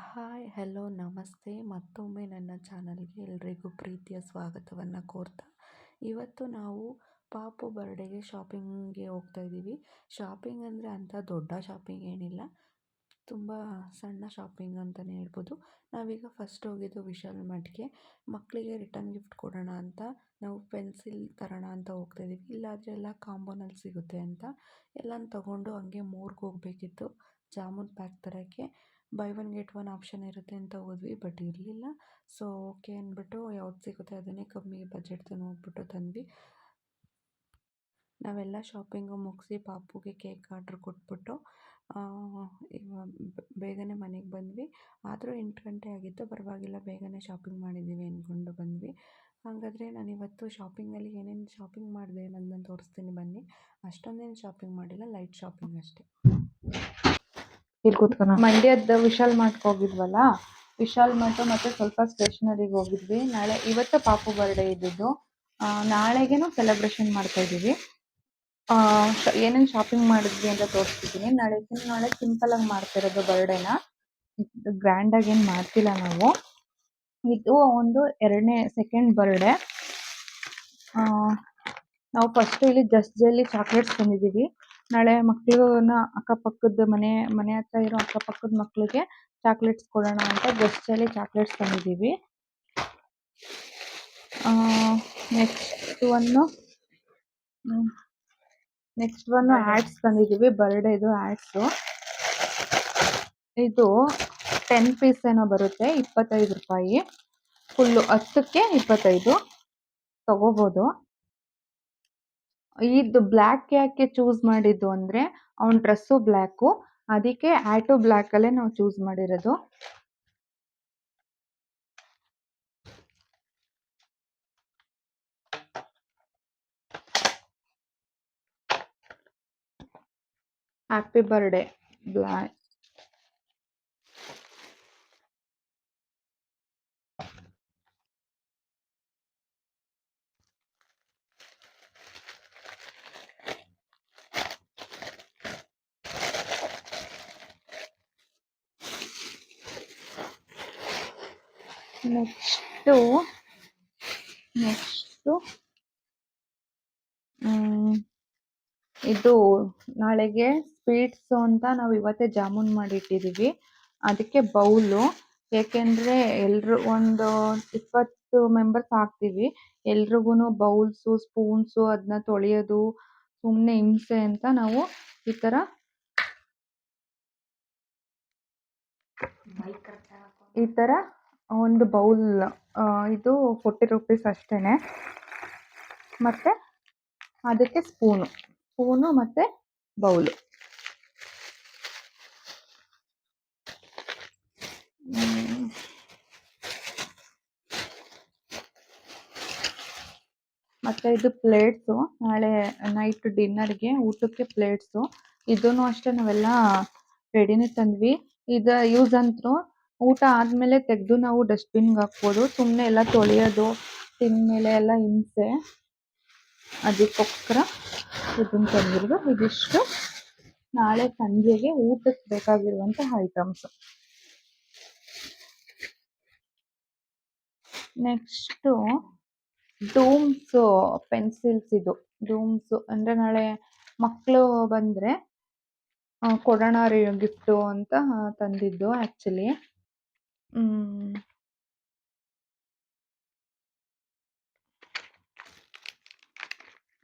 Hi, hello, ನಮಸ್ತೆ. ಮತ್ತೊಮ್ಮೆ ನನ್ನ ಚಾನಲ್ಗೆ ಎಲ್ರಿಗೂ ಪ್ರೀತಿಯ ಸ್ವಾಗತವನ್ನು ಕೋರ್ತಾ. ಇವತ್ತು ನಾವು ಪಾಪು ಬರ್ಡೇಗೆ ಶಾಪಿಂಗ್ಗೆ ಹೋಗ್ತಾ ಇದ್ದೀವಿ. ಶಾಪಿಂಗ್ ಅಂದರೆ ಅಂಥ ದೊಡ್ಡ ಶಾಪಿಂಗ್ ಏನಿಲ್ಲ. ತುಂಬ ಸಣ್ಣ ಶಾಪಿಂಗ್ ಅಂತಲೇ ಹೇಳ್ಬೋದು. ನಾವೀಗ ಫಸ್ಟ್ ಹೋಗಿದ್ದು ವಿಶಾಲ್ ಮಟ್ಗೆ. ಮಕ್ಕಳಿಗೆ ರಿಟರ್ನ್ ಗಿಫ್ಟ್ ಕೊಡೋಣ ಅಂತ ನಾವು ಪೆನ್ಸಿಲ್ ತರೋಣ ಅಂತ ಹೋಗ್ತಾ ಇದ್ದೀವಿ. ಇಲ್ಲಾದರೆ ಎಲ್ಲ ಕಾಂಬೋನಲ್ಲಿ ಸಿಗುತ್ತೆ ಅಂತ. ಎಲ್ಲನೂ ತಗೊಂಡು ಹಂಗೆ ಮೂರ್ಗೆ ಹೋಗಬೇಕಿತ್ತು. Jamun pack ತರೋಕ್ಕೆ. Buy one get one option ಇರುತ್ತೆ ಅಂತ ಹೋದ್ವಿ ಬಟ್ ಇರಲಿಲ್ಲ. ಸೊ ಓಕೆ ಅಂದ್ಬಿಟ್ಟು ಯಾವ್ದು ಸಿಗುತ್ತೆ ಅದನ್ನೇ ಕಮ್ಮಿ ಬಜೆಟ್ದು ನೋಡ್ಬಿಟ್ಟು ತಂದ್ವಿ. ನಾವೆಲ್ಲ ಶಾಪಿಂಗು ಮುಗಿಸಿ ಪಾಪುಗೆ ಕೇಕ್ ಆರ್ಡ್ರ್ ಕೊಟ್ಬಿಟ್ಟು ಬೇಗನೆ ಮನೆಗೆ ಬಂದ್ವಿ. ಆದರೂ ಎಂಟು ಗಂಟೆ ಆಗಿತ್ತು, ಪರವಾಗಿಲ್ಲ ಬೇಗನೆ ಶಾಪಿಂಗ್ ಮಾಡಿದ್ದೀವಿ ಅಂದ್ಕೊಂಡು ಬಂದ್ವಿ. ಹಾಗಾದರೆ ನಾನಿವತ್ತು ಶಾಪಿಂಗಲ್ಲಿ ಏನೇನು ಶಾಪಿಂಗ್ ಮಾಡಿದೆ ಅನ್ನೋದನ್ನ ತೋರಿಸ್ತೀನಿ ಬನ್ನಿ. ಅಷ್ಟೊಂದೇನು ಶಾಪಿಂಗ್ ಮಾಡಿಲ್ಲ ಲೈಟ್ ಶಾಪಿಂಗ್ ಅಷ್ಟೇ. ಇಲ್ಲಿ ಕೂತ್ಕೊಣ ಮಂಡ್ಯದ ವಿಶಾಲ್ ಮಾರ್ಟ್ಗೆ ಹೋಗಿದ್ವಲ್ಲ? ವಿಶಾಲ್ ಮಾರ್ಟ್ ಮತ್ತೆ ಸ್ವಲ್ಪ ಸ್ಟೇಷನರಿಗೆ ಹೋಗಿದ್ವಿ. ನಾಳೆ ಇವತ್ತು ಪಾಪು ಬರ್ಡೇ ಇದ್ದಿದ್ದು. ನಾಳೆಗೇನು ಸೆಲೆಬ್ರೇಷನ್ ಮಾಡ್ತಾ ಇದೀವಿ ಏನೇನ್ ಶಾಪಿಂಗ್ ಮಾಡಿದ್ವಿ ಅಂತ ತೋರಿಸ್ತಿದ್ದೀನಿ. ನಾಳೆ ನಾಳೆ ಸಿಂಪಲ್ ಆಗಿ ಮಾಡ್ತಿರೋದು ಬರ್ಡೇನ ಗ್ರ್ಯಾಂಡ್ ಆಗಿ ಏನ್ ಮಾಡ್ತಿಲ್ಲ ನಾವು. ಇದು ಒಂದು ಎರಡನೇ ಸೆಕೆಂಡ್ ಬರ್ಡೇ ನಾವು ಫಸ್ಟ್ ಇಲ್ಲಿ ಜಸ್ಟ್ ಜಲ್ಲಿ ಚಾಕ್ಲೇಟ್ಸ್ ತಂದಿದ್ದೀವಿ. ನಾಳೆ ಮಕ್ಕಳನ್ನ ಅಕ್ಕಪಕ್ಕದ ಮನೆ ಮನೆ ಹತ್ರ ಇರೋ ಅಕ್ಕಪಕ್ಕದ ಮಕ್ಕಳಿಗೆ ಚಾಕ್ಲೇಟ್ಸ್ ಕೊಡೋಣ ಅಂತ ಗೆಸ್ಟಲ್ಲಿ chocolates ತಂದಿದ್ದೀವಿ. Next one next one ads ತಂದಿದ್ದೀವಿ ಬರ್ಡೇದು ಆ್ಯಡ್ಸು ಇದು ಟೆನ್ ಪೀಸ್ ಏನೋ ಬರುತ್ತೆ, ಇಪ್ಪತ್ತೈದು ರೂಪಾಯಿ. ಫುಲ್ಲು ಹತ್ತಕ್ಕೆ ಇಪ್ಪತ್ತೈದು. ತಗೋಬೋದು. ಇದು ಬ್ಲ್ಯಾಕ್ ಯಾಕೆ ಚೂಸ್ ಮಾಡಿದ್ದು ಅಂದ್ರೆ ಅವ್ನ ಡ್ರೆಸ್ಸು ಬ್ಲ್ಯಾಕು ಅದಕ್ಕೆ ಆಟೋ ಬ್ಲ್ಯಾಕಲ್ಲೇ ನಾವು ಚೂಸ್ ಮಾಡಿರೋದು. Happy birthday black next next ಇದು ನಾಳೆಗೆ ಸ್ವೀಟ್ಸು ಅಂತ ನಾವು ಇವತ್ತೇ ಜಾಮೂನ್ ಮಾಡಿ ಇಟ್ಟಿದ್ದೀವಿ ಅದಕ್ಕೆ ಬೌಲು, ಏಕೆಂದರೆ ಎಲ್ಲರೂ ಒಂದು ಇಪ್ಪತ್ತು ಮೆಂಬರ್ಸ್ ಆಗ್ತೀವಿ. ಎಲ್ರಿಗೂ ಬೌಲ್ಸು, ಸ್ಪೂನ್ಸು ಅದನ್ನ ತೊಳೆಯೋದು ಸುಮ್ಮನೆ ಹಿಂಸೆ ಅಂತ ನಾವು ಈ ಥರ ಈ ಥರ ಒಂದು ಬೌಲ್ ಇದು ಫೋರ್ಟಿ ರುಪೀಸ್ ಅಷ್ಟೇ ಮತ್ತು ಅದಕ್ಕೆ ಸ್ಪೂನು. ಸ್ಪೂನು ಮತ್ತು ಬೌಲು. ಮತ್ತು ಇದು ಪ್ಲೇಟ್ಸು. ನಾಳೆ ನೈಟ್ ಡಿನ್ನರ್ಗೆ ಊಟಕ್ಕೆ ಪ್ಲೇಟ್ಸು. ಇದೂ ಅಷ್ಟೇ ನಾವೆಲ್ಲ ರೆಡಿನೇ ತಂದ್ವಿ. ಇದು ಯೂಸ್ ಅಂತೂ ಊಟ ಆದಮೇಲೆ ತೆಗೆದು ನಾವು ಡಸ್ಟ್ಬಿನ್ಗೆ ಹಾಕ್ಬೋದು. ಸುಮ್ಮನೆ ಎಲ್ಲ ತೊಳೆಯೋದು, ತಿಂದಮೇಲೆ ಎಲ್ಲ ಹಿಂಸೆ. ಅದಕ್ಕೋಸ್ಕರ ಇದನ್ನು ತಂದಿರೋದು ಇದಿಷ್ಟು. ನಾಳೆ ಸಂಜೆಗೆ ಊಟಕ್ಕೆ ಬೇಕಾಗಿರುವಂಥ ಐಟಮ್ಸ್ ನೆಕ್ಸ್ಟು ಡೂಮ್ಸ್ ಪೆನ್ಸಿಲ್ಸ್ ಇದು. ಡೂಮ್ಸ್ ಅಂದರೆ ನಾಳೆ ಮಕ್ಕಳು ಬಂದರೆ ಕೊಡೋಣ ರೀ ಗಿಫ್ಟು ಅಂತ ತಂದಿದ್ದು ಆ್ಯಕ್ಚುಲಿ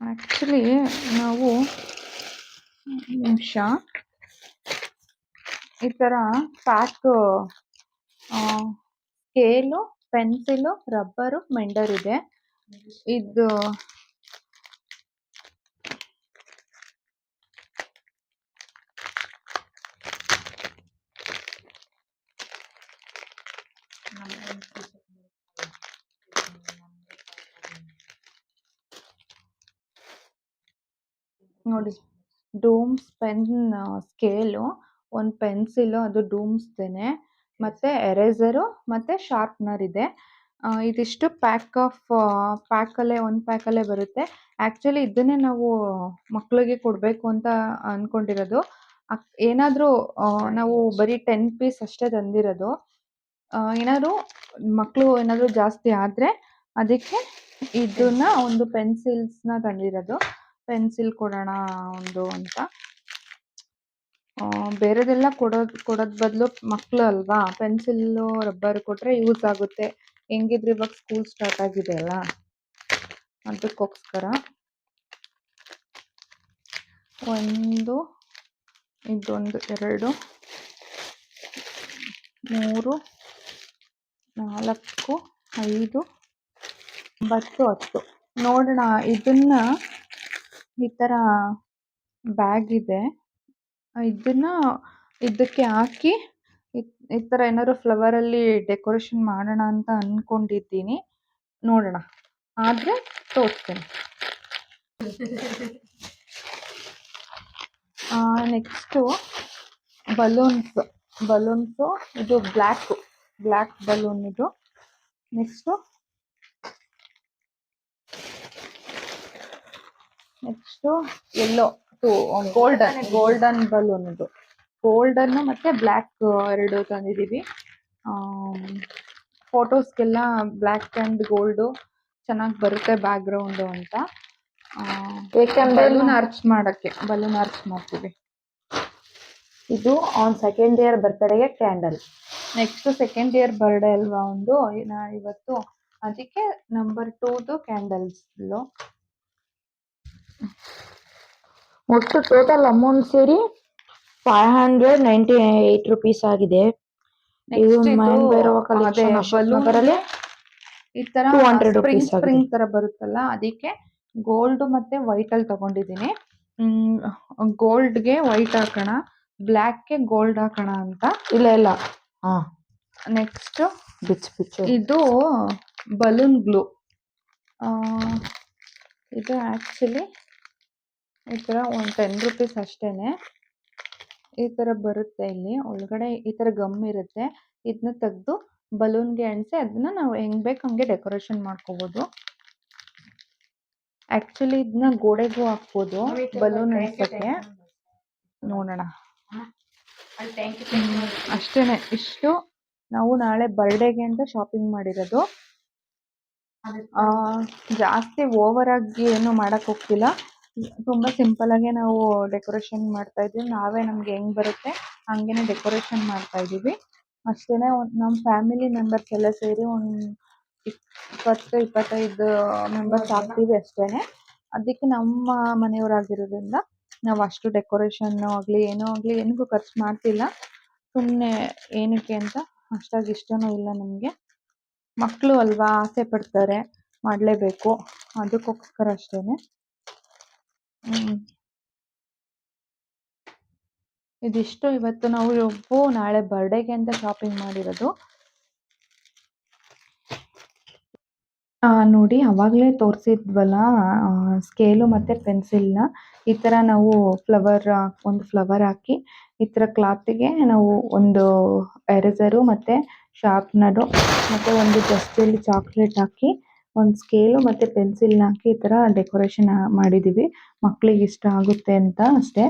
ಆ್ಯಕ್ಚುಲಿ ನಾವು ನಿಮಿಷ ಈ ಥರ ಪ್ಯಾಕ್ ಸ್ಕೇಲು ಪೆನ್ಸಿಲು ರಬ್ಬರು ಮೆಂಡರ್ ಇದೆ。ಇದು ನೋಡಿ ಡೂಮ್ಸ್ ಪೆನ್ ಸ್ಕೇಲು ಒಂದು ಪೆನ್ಸಿಲು ಅದು ಡೂಮ್ಸ್ದೇನೆ ಮತ್ತು ಎರೇಸರು ಮತ್ತು ಶಾರ್ಪ್ನರ್ ಇದೆ. ಇದಿಷ್ಟು ಪ್ಯಾಕ್ ಆಫ್ ಪ್ಯಾಕಲ್ಲೇ ಒಂದು ಪ್ಯಾಕಲ್ಲೇ ಬರುತ್ತೆ. ಆ್ಯಕ್ಚುಲಿ ಇದನ್ನೇ ನಾವು ಮಕ್ಕಳಿಗೆ ಕೊಡಬೇಕು ಅಂತ ಅಂದ್ಕೊಂಡಿರೋದು ಏನಾದರೂ ನಾವು ಬರೀ ಟೆನ್ ಪೀಸ್ ಅಷ್ಟೇ ತಂದಿರೋದು. ಏನಾದ್ರು ಮಕ್ಕಳು ಏನಾದ್ರು ಜಾಸ್ತಿ ಆದ್ರೆ ಅದಕ್ಕೆ ಇದನ್ನ ಒಂದು ಪೆನ್ಸಿಲ್ಸ್ನ ತಂದಿರೋದು. ಪೆನ್ಸಿಲ್ ಕೊಡೋಣ ಒಂದು ಅಂತ. ಬೇರೆದೆಲ್ಲ ಕೊಡೋದ್ ಕೊಡೋದ್ ಬದಲು ಮಕ್ಕಳು ಅಲ್ವಾ, ಪೆನ್ಸಿಲ್ಲು, ರಬ್ಬರ್ ಕೊಟ್ರೆ ಯೂಸ್ ಆಗುತ್ತೆ. ಹೆಂಗಿದ್ರೆ ಇವಾಗ ಸ್ಕೂಲ್ ಸ್ಟಾರ್ಟ್ ಆಗಿದೆ ಅಲ್ಲ? ಅದಕ್ಕೋಸ್ಕರ. ಒಂದು, ಇದೊಂದು, ಎರಡು, ಮೂರು ನಾಲ್ಕು, ಐದು, ಒಂಬತ್ತು, ಹತ್ತು. ನೋಡೋಣ, ಇದನ್ನ ಈ ಥರ ಬ್ಯಾಗ್ ಇದೆ. ಇದನ್ನ ಇದಕ್ಕೆ ಹಾಕಿ ಈ- ಥರ ಏನಾದ್ರು ಫ್ಲವರಲ್ಲಿ ಡೆಕೋರೇಷನ್ ಮಾಡೋಣ ಅಂತ ಅಂದ್ಕೊಂಡಿದ್ದೀನಿ ನೋಡೋಣ. ಆದರೆ ತೋರಿಸ್ತೇನೆ. ನೆಕ್ಸ್ಟು ಬಲೂನ್ಸ್ ಬಲೂನ್ಸು ಇದು ಬ್ಲ್ಯಾಕ್ ಬ್ಲ್ಯಾಕ್ ಬಲೂನ್ ಇದು. Next next yellow golden golden balloon ಇದು. ಗೋಲ್ಡನ್ ಮತ್ತೆ ಬ್ಲ್ಯಾಕ್ ಎರಡು ತಂದಿದ್ದೀವಿ. ಫೋಟೋಸ್ಗೆಲ್ಲ ಬ್ಲ್ಯಾಕ್ ಆ್ಯಂಡ್ ಗೋಲ್ಡು ಚೆನ್ನಾಗಿ ಬರುತ್ತೆ ಬ್ಯಾಕ್ಗ್ರೌಂಡು ಅಂತ. ಬಲೂನ್ ಅರ್ಚ್ ಮಾಡಕ್ಕೆ ಬಲೂನ್ ಅರ್ಚ್ ಮಾಡ್ತೀವಿ. ಇದು on second year ಬರ್ತ್ಡೇಗೆ candle next second year birthday ಅಲ್ವಾ ಒಂದು? ನಾ ಇವತ್ತು ಅದಕ್ಕೆ ನಂಬರ್ ಟೂದು ಕ್ಯಾಂಡಲ್ಸ್ ಒಟ್ಟು ಟೋಟಲ್ ಅಮೌಂಟ್ ಸೇರಿ five hundred ninety eight rupees ಆಗಿದೆ ಇದು ಭೈರವ ಕಲೆಕ್ಷನ್ ನಗರಲ್ಲಿ ಈ ತರ 200 ಸ್ಪ್ರಿಂಗ್ ಸ್ಪ್ರಿಂಗ್ ತರ ಬರುತ್ತಲ್ಲ ಅದಕ್ಕೆ ಗೋಲ್ಡ್ ಮತ್ತೆ ವೈಟ್ ಅಲ್ಲಿ ತಗೊಂಡಿದ್ದೀನಿ. ಗೋಲ್ಡ್ಗೆ ವೈಟ್ ಹಾಕೋಣ ಬ್ಲ್ಯಾಕ್ಗೆ ಗೋಲ್ಡ್ ಹಾಕೋಣ ಅಂತ. ಇಲ್ಲ ಇಲ್ಲ. ಹಾ ನೆಕ್ಸ್ಟ್ ಬಿಚ್ ಬಿಚ್ ಇದು ಬಲೂನ್ ಗ್ಲೂ ಇದು ಆ್ಯಕ್ಚುಲಿ ಈ ಥರ ಒಂದು ಟೆನ್ ರುಪೀಸ್ ಅಷ್ಟೇ ಈ ಥರ ಬರುತ್ತೆ ಇಲ್ಲಿ. ಒಳಗಡೆ ಈ ಥರ ಗಮ್ ಇರುತ್ತೆ. ಇದನ್ನ ತೆಗೆದು ಬಲೂನ್ಗೆ ಅಂಟಿಸಿ ಅದನ್ನ ನಾವು ಹೆಂಗ್ ಬೇಕು ಹಂಗೆ ಡೆಕೋರೇಷನ್ ಮಾಡ್ಕೋಬೋದು. ಆ್ಯಕ್ಚುಲಿ ಇದನ್ನ ಗೋಡೆಗೂ ಹಾಕ್ಬೋದು ಬಲೂನ್ ಅಂಟ್ಸಕ್ಕೆ ನೋಡೋಣ. ಅಷ್ಟೇನೆ. ಇಷ್ಟು ನಾವು ನಾಳೆ ಬರ್ಡೇಗೆ ಅಂತ ಶಾಪಿಂಗ್ ಮಾಡಿರೋದು. ಆ, ಜಾಸ್ತಿ ಓವರ್ ಆಗಿ ಏನು ಮಾಡಕ್ ಹೋಗ್ತಿಲ್ಲ. ತುಂಬಾ ಸಿಂಪಲ್ ಆಗಿ ನಾವು ಡೆಕೋರೇಷನ್ ಮಾಡ್ತಾ ಇದೀವಿ ನಾವೇ ನಮ್ಗೆ ಹೆಂಗ್ ಬರುತ್ತೆ ಹಂಗೇನೆ ಡೆಕೋರೇಷನ್ ಮಾಡ್ತಾ ಇದೀವಿ ಅಷ್ಟೇನೆ ನಮ್ ಫ್ಯಾಮಿಲಿ ಮೆಂಬರ್ಸ್ ಎಲ್ಲ ಸೇರಿ ಒಂದ್ ಇಪ್ಪತ್ತು ಇಪ್ಪತ್ತೈದು ಮೆಂಬರ್ಸ್ ಆಗ್ತೀವಿ ಅಷ್ಟೇನೆ. ಅದಕ್ಕೆ ನಮ್ಮ ಮನೆಯವರಾಗಿರೋದ್ರಿಂದ ನಾವು ಅಷ್ಟು ಡೆಕೋರೇಷನ್ ಆಗ್ಲಿ, ಏನೋ ಆಗ್ಲಿ, ಏನಿಗೂ ಖರ್ಚು ಮಾಡ್ತಿಲ್ಲ. ಸುಮ್ಮನೆ ಏನಕ್ಕೆ ಅಂತ ಅಷ್ಟಾಗಿ ಇಷ್ಟನೂ ಇಲ್ಲ ನಮಗೆ. ಮಕ್ಕಳು ಅಲ್ವಾ, ಆಸೆ ಪಡ್ತಾರೆ, ಮಾಡಲೇಬೇಕು. ಅದಕ್ಕೋಸ್ಕರ ಅಷ್ಟೇನೆ. ಹ್ಮ್. ಇದಿಷ್ಟು ಇವತ್ತು ನಾವು ನಾಳೆ ಬರ್ಡೇಗೆ ಅಂತ ಶಾಪಿಂಗ್ ಮಾಡಿರೋದು. ನೋಡಿ, ಅವಾಗಲೇ ತೋರಿಸಿದ್ವಲ್ಲ ಸ್ಕೇಲು ಮತ್ತು ಪೆನ್ಸಿಲ್ನ ಈ ಥರ ನಾವು ಫ್ಲವರ್ ಒಂದು ಫ್ಲವರ್ ಹಾಕಿ, ಈ ಥರ ಕ್ಲಾತಿಗೆ ನಾವು ಒಂದು ಎರೇಸರು ಮತ್ತು ಶಾರ್ಪ್ನರು ಮತ್ತು ಒಂದು ಜಸ್ಟಲ್ಲಿ ಚಾಕ್ಲೇಟ್ ಹಾಕಿ, ಒಂದು ಸ್ಕೇಲು ಮತ್ತು ಪೆನ್ಸಿಲ್ನ ಹಾಕಿ ಈ ಥರ ಡೆಕೋರೇಷನ್ ಮಾಡಿದ್ದೀವಿ ಮಕ್ಕಳಿಗೆ ಇಷ್ಟ ಆಗುತ್ತೆ ಅಂತ ಅಷ್ಟೇ.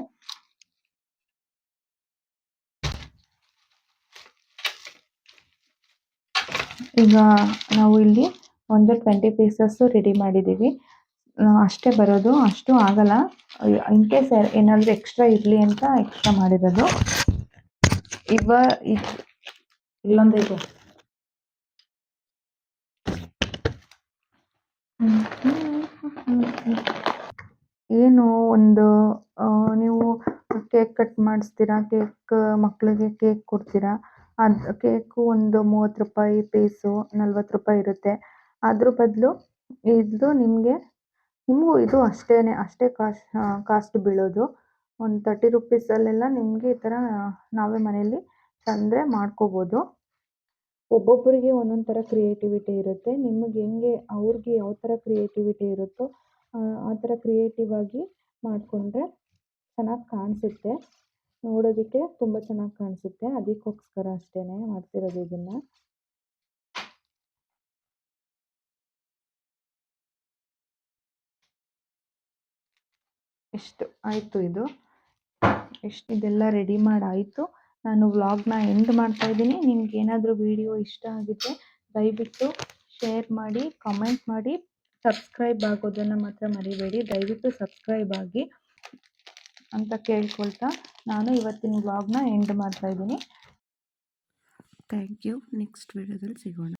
ಈಗ ನಾವು ಇಲ್ಲಿ ಒಂದು ಟ್ವೆಂಟಿ ಪೀಸಸ್ಸು ರೆಡಿ ಮಾಡಿದ್ದೀವಿ. ಅಷ್ಟೇ ಬರೋದು, ಅಷ್ಟು ಆಗಲ್ಲ. ಇನ್ ಕೇಸ್ ಏನಾದರೂ ಎಕ್ಸ್ಟ್ರಾ ಇರಲಿ ಅಂತ ಎಕ್ಸ್ಟ್ರಾ ಮಾಡಿರೋದು. ಇವ ಇಲ್ಲೊಂದು ಇದೆ. ಏನು ಒಂದು ನೀವು ಕೇಕ್ ಕಟ್ ಮಾಡಿಸ್ತೀರಾ? ಕೇಕ್ ಮಕ್ಕಳಿಗೆ ಕೇಕ್ ಕೊಡ್ತೀರಾ? ಅದು, ಕೇಕು ಒಂದು ಮೂವತ್ತು ರೂಪಾಯಿ ಪೀಸು, ನಲ್ವತ್ತು ರೂಪಾಯಿ ಇರುತ್ತೆ. ಅದ್ರ ಬದಲು ಇದು ನಿಮಗೆ ನಿಮಗೂ ಇದು ಅಷ್ಟೇ ಅಷ್ಟೇ ಕಾಸ್ಟ್ ಕಾಸ್ಟ್ ಬೀಳೋದು. ಒಂದು ತರ್ಟಿ ರುಪೀಸಲ್ಲೆಲ್ಲ ನಿಮಗೆ ಈ ಥರ ನಾವೇ ಮನೆಯಲ್ಲಿ ತಂದರೆ ಮಾಡ್ಕೋಬೋದು. ಒಬ್ಬೊಬ್ಬರಿಗೆ ಒಂದೊಂದು ಥರ ಕ್ರಿಯೇಟಿವಿಟಿ ಇರುತ್ತೆ. ನಿಮಗೆ ಹೆಂಗೆ ಅವ್ರಿಗೆ ಯಾವ ಥರ ಕ್ರಿಯೇಟಿವಿಟಿ ಇರುತ್ತೋ ಆ, ಥರ ಕ್ರಿಯೇಟಿವ್ ಆಗಿ ಮಾಡಿಕೊಂಡ್ರೆ ಚೆನ್ನಾಗಿ ಕಾಣಿಸುತ್ತೆ. ನೋಡೋದಕ್ಕೆ ತುಂಬ ಚೆನ್ನಾಗಿ ಕಾಣಿಸುತ್ತೆ. ಅದಕ್ಕೋಸ್ಕರ ಅಷ್ಟೇ ಮಾಡ್ತಿರೋದು ಇದನ್ನು. ಇಷ್ಟು ಆಯಿತು ಇದು. ಇಷ್ಟು ಇದೆಲ್ಲ ರೆಡಿ ಮಾಡಾಯಿತು. ನಾನು ವ್ಲಾಗ್ನ ಎಂಡ್ ಮಾಡ್ತಾ ಇದ್ದೀನಿ. ನಿಮ್ಗೆ ಏನಾದರೂ ವಿಡಿಯೋ ಇಷ್ಟ ಆಗಿದ್ದರೆ ದಯವಿಟ್ಟು ಶೇರ್ ಮಾಡಿ ಕಮೆಂಟ್ ಮಾಡಿ. ಸಬ್ಸ್ಕ್ರೈಬ್ ಆಗೋದನ್ನು ಮಾತ್ರ ಮರಿಬೇಡಿ. ದಯವಿಟ್ಟು ಸಬ್ಸ್ಕ್ರೈಬ್ ಆಗಿ ಅಂತ ಕೇಳ್ಕೊಳ್ತಾ ನಾನು ಇವತ್ತಿನ ವ್ಲಾಗ್ನ ಎಂಡ್ ಮಾಡ್ತಾ ಇದ್ದೀನಿ. ಥ್ಯಾಂಕ್ ಯು ನೆಕ್ಸ್ಟ್ ವಿಡಿಯೋದಲ್ಲಿ ಸಿಗೋಣ.